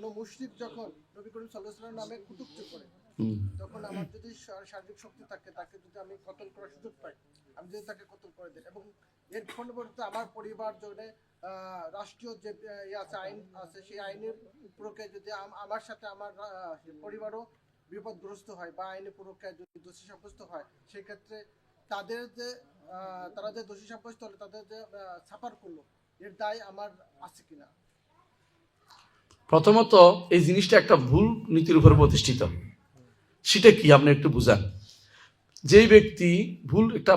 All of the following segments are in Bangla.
কোনো মুশরিক যখন নবী করিম সাল্লাহ নামে করে তখন আমার যদি শারীরিক শক্তি থাকে তাকে যদি আমি কতল করার সুযোগ পাই আমি যদি তাকে কতল করে দিই। এবং এর পরিবর্তে আমার পরিবার রাষ্ট্রীয় যে ইয়ে আছে আইন আছে সেই আইনের প্রক্রিয়া যদি আমার সাথে আমার পরিবারও বিপদগ্রস্ত হয় বা আইনের প্রক্রিয়ায় যদি দোষী সাব্যস্ত হয় সেক্ষেত্রে তাদের যে তারা যে দোষী সাব্যস্ত হলো তাদের যে ছাপার করল এর দায় আমার আছে কিনা? প্রথমত, এই জিনিসটা একটা ভুল নীতির উপর প্রতিষ্ঠিত। সেটা কি? আপনি একটু বুঝান। যেই ব্যক্তি ভুল একটা,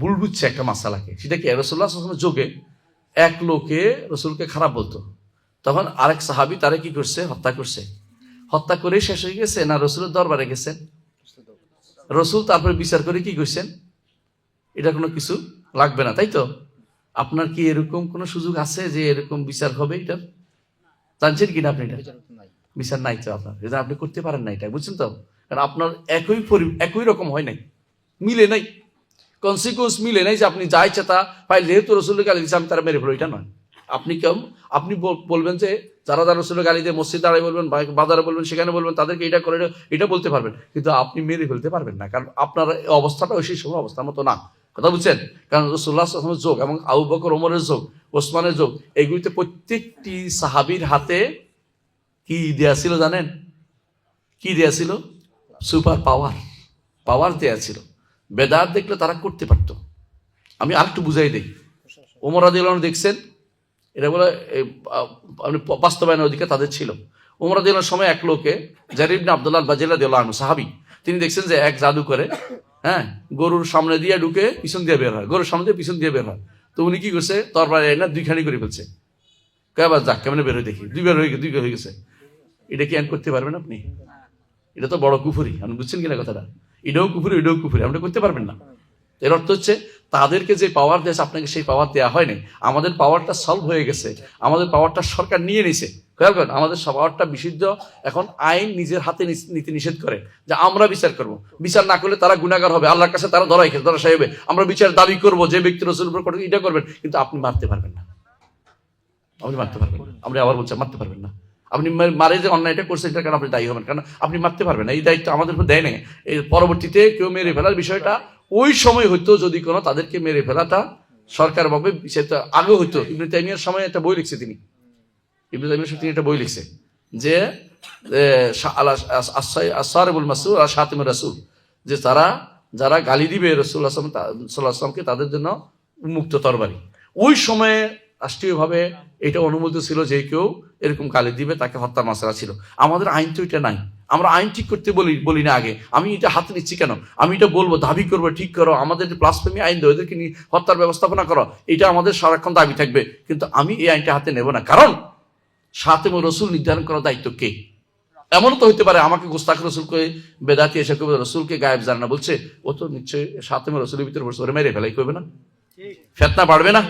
ভুল বুঝছে একটা মাসালাকে, সেটা কি? রসুল্লাহ যোগে এক লোকে রসুলকে খারাপ বলতো। তখন আরেক সাহাবি তারে কি করছে? হত্যা করছে। হত্যা করে শেষ হয়ে গেছে না রসুলের দরবারে গেছেন? রসুল তারপরে বিচার করে কি করছেন? এটা কোনো কিছু লাগবে না, তাই তো? আপনার কি এরকম কোনো সুযোগ আছে যে এরকম বিচার হবে এটার? জানছেন কিনা আপনি এটা? বিচার নাই তো আপনার। এটা আপনি করতে পারেন না এটা বুঝছেন তো? কারণ আপনার একই পরি- একই রকম হয় নাই। মিলে নাই। কনসিকুয়েন্স মিলে নাই যে আপনি যা ইচ্ছা তা পাই যেহেতু রসুলের গালি দিচ্ছে আমি তারা মেরে ফেলো এটা নয়। আপনি কেউ আপনি বলবেন যে যারা যারা রসুলের গালি দিয়ে মসজিদ দাঁড়ায় বলবেন বাজারে বলবেন সেখানে বলবেন তাদেরকে এটা করে এটা- বলতে পারবেন। কিন্তু আপনি মেরে ফেলতে পারবেন না। কারণ আপনার অবস্থাটা ওই সেই সময় অবস্থার মতো না। কথা বুঝছেন? কারণ রসুল্লাহ যোগ এবং আবু বকর ওমরের যোগ ওসমানের যোগ। এগুলিতে প্রত্যেকটি সাহাবির হাতে কি দেয়া ছিল জানেন? কি দেয়া ছিল? Super power. পাওয়ার দেয়া ছিল। বেদার দেখলে তারা করতে পারত। আমি আরেকটু বুঝাই দিই। ওমর আদিল দেখছেন? এটা বলে আপনি বাস্তবায়নের অধিকার তাদের ছিল। ওমর আদিলের সময় এক লোকে জারিবনে আবদুল্লাহ বাজিল্লা দিল্লাহ সাহাবি, তিনি দেখছেন যে এক জাদু করে হ্যাঁ গরুর সামনে দিয়ে ঢুকে পিছন দিয়ে বের হয়। গরুর সামনে দিয়ে পিছন দিয়ে বের হয়। তো উনি কি করছে? তরবারে এনে দুইখানি করে ফেলছে। কয়বার যাক কেমন বের হয়ে দেখি? দুইবার হয়ে দুইবার হয়ে গেছে। এটা কি করতে পারবেন আপনি? এটা তো বড় কুফুরি, আপনি বুঝছেন কিনা কথাটা? এটাও কুফুরি এটাও কুফুরি, আপনি করতে পারবেন না। এর অর্থ হচ্ছে, তাদেরকে যে পাওয়ার দিয়েছে আপনাকে সেই পাওয়ার দেওয়া হয়নি আমাদের পাওয়ারটা সলভ হয়ে গেছে। আমাদের পাওয়ারটা সরকার নিয়ে নিছে। খেয়াল করেন, আমাদের পাওয়ারটা বিশুদ্ধ, এখন আইন নিজের হাতে নীতি নিষেধ করে যে আমরা বিচার করব। বিচার না করলে তারা গুণাগার হবে, আল্লাহর কাছে তারা ধরাই খেয়ে ধরা সাহেবে আমরা বিচার দাবি করব যে ব্যক্তি রসুল উপর করে এটা করবেন, কিন্তু আপনি মারতে পারবেন না। আপনি মারতে পারবেন না। আপনি আবার বলছেন মারতে পারবেন না। আপনি মারে যে অন্যায়টা করছেন এটা কারণ আপনি দায়ী হবেন। কারণ আপনি মারতে পারবেন না। এই দায়িত্ব আমাদের উপর দেয় না এর পরবর্তীতে কেউ মেরে ফেলার বিষয়টা ওই সময় হইতো যদি কোনো, তাদেরকে মেরে ফেলাটা সরকার ভাবে, সেটা আগে হইতো। ইবনে তাইমিয়ার সময় একটা বই লিখছে তিনি। ইবনে তাইমিয়ার সময় তিনি একটা বই লিখছে যে আসারেবুল আর সাতিমুর রাসুল, যে তারা, যারা গালি দিবে রসুল্লাহ সাল্লাহ আসলামকে তাদের জন্য উন্মুক্ত তরবারি। ওই সময়ে রাষ্ট্রীয়ভাবে এটা অনুমোদিত ছিল যে কেউ এরকম গালি দিবে, তাকে হত্যা মাসলা ছিল। আমাদের আইন তো এটা নাই। আমরা আইন ঠিক করতে বলি বলি না আগে। আমি এটা হাতে নিচ্ছি কেন? আমি এটা বলব, দাবি করব, ঠিক করো। আমাদের যে প্লাসফেমি আইন দেয় ওদেরকে হত্যার ব্যবস্থাপনা করো। এটা আমাদের সারাক্ষণ দাবি থাকবে। কিন্তু আমি এই আইনটা হাতে নেব না। কারণ সাথে রসুল নির্ধারণ করার দায়িত্ব কে? এমন তো হইতে পারে আমাকে গোস্তাক রসুলকে বেদাতি এসে করবে রসুলকে গায়েব জানে না। বলছে ও তো নিশ্চয়ই সাথে রসুলের ভিতরে বসে ওরে মেরে ফেলাই করবে না? ফেতনা বাড়বে না?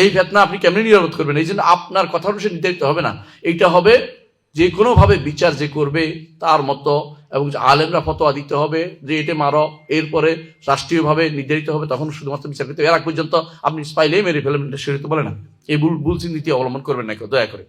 এই ফেতনা আপনি কেমনি নিরাপদ করবেন? এই জন্য আপনার কথা অনুসারে নির্ধারিত হবে না। এইটা হবে যে কোনোভাবে বিচার যে করবে তার মতো এবং আলেমরা ফতোয়া দিতে হবে যে এটা মারো এরপরে রাষ্ট্রীয়ভাবে নির্ধারিত হবে তখন শুধুমাত্র বিচার করতে। এর আগ পর্যন্ত আপনি স্পাইলেই মেরে ফেলবেন সেটা তো বলে না। এই ভুল ভুল নীতি অবলম্বন করবেন না কেউ দয়া করে।